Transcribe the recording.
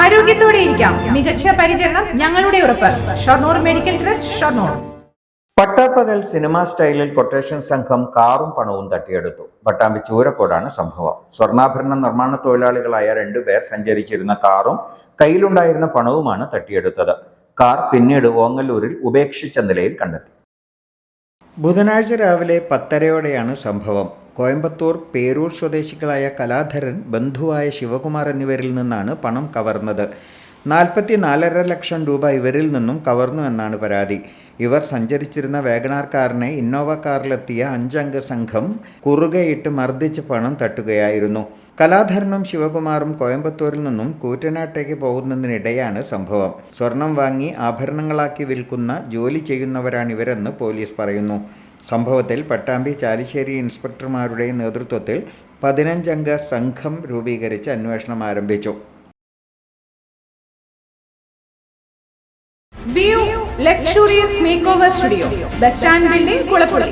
ആരോഗ്യത്തോടെ ഇരിക്കാം. മികച്ച പരിചരണം ഞങ്ങളുടെ ഉറപ്പ്. Shoranur medical trust Shoranur. പട്ടാപ്പകൽ സിനിമാ സ്റ്റൈലിൽ കൊട്ടേഷൻ സംഘം കാറും പണവും തട്ടിയെടുത്തു. പട്ടാമ്പി ചൂരക്കോടാണ് സംഭവം. സ്വർണാഭരണ നിർമ്മാണ തൊഴിലാളികളായ രണ്ടുപേർ സഞ്ചരിച്ചിരുന്ന കാറും കയ്യിലുണ്ടായിരുന്ന പണവുമാണ് തട്ടിയെടുത്തത്. കാർ പിന്നീട് ഓങ്ങല്ലൂരിൽ ഉപേക്ഷിച്ച നിലയിൽ കണ്ടെത്തി. ബുധനാഴ്ച രാവിലെ പത്തരയോടെയാണ് സംഭവം. കോയമ്പത്തൂർ പേരൂർ സ്വദേശികളായ കലാധരൻ ബന്ധുവായ ശിവകുമാർ എന്നിവരിൽ നിന്നാണ് പണം കവർന്നത്. നാൽപ്പത്തി നാലര ലക്ഷം രൂപ ഇവരിൽ നിന്നും കവർന്നു എന്നാണ് പരാതി. ഇവർ സഞ്ചരിച്ചിരുന്ന വേഗണാർ കാറിനെ ഇന്നോവ കാറിലെത്തിയ അഞ്ചംഗ സംഘം കുറുകയിട്ട് മർദ്ദിച്ച് പണം തട്ടുകയായിരുന്നു. കലാധരനും ശിവകുമാറും കോയമ്പത്തൂരിൽ നിന്നും കൂറ്റനാട്ടേക്ക് പോകുന്നതിനിടെയാണ് സംഭവം. സ്വർണം വാങ്ങി ആഭരണങ്ങളാക്കി വിൽക്കുന്ന ജോലി ചെയ്യുന്നവരാണിവരെന്ന് പോലീസ് പറയുന്നു. സംഭവത്തിൽ പട്ടാമ്പി ചാലിശ്ശേരി ഇൻസ്പെക്ടർമാരുടെ നേതൃത്വത്തിൽ പതിനഞ്ചംഗ സംഘം രൂപീകരിച്ച് അന്വേഷണം ആരംഭിച്ചു. Luxurious make over studio bus stand building Kulappully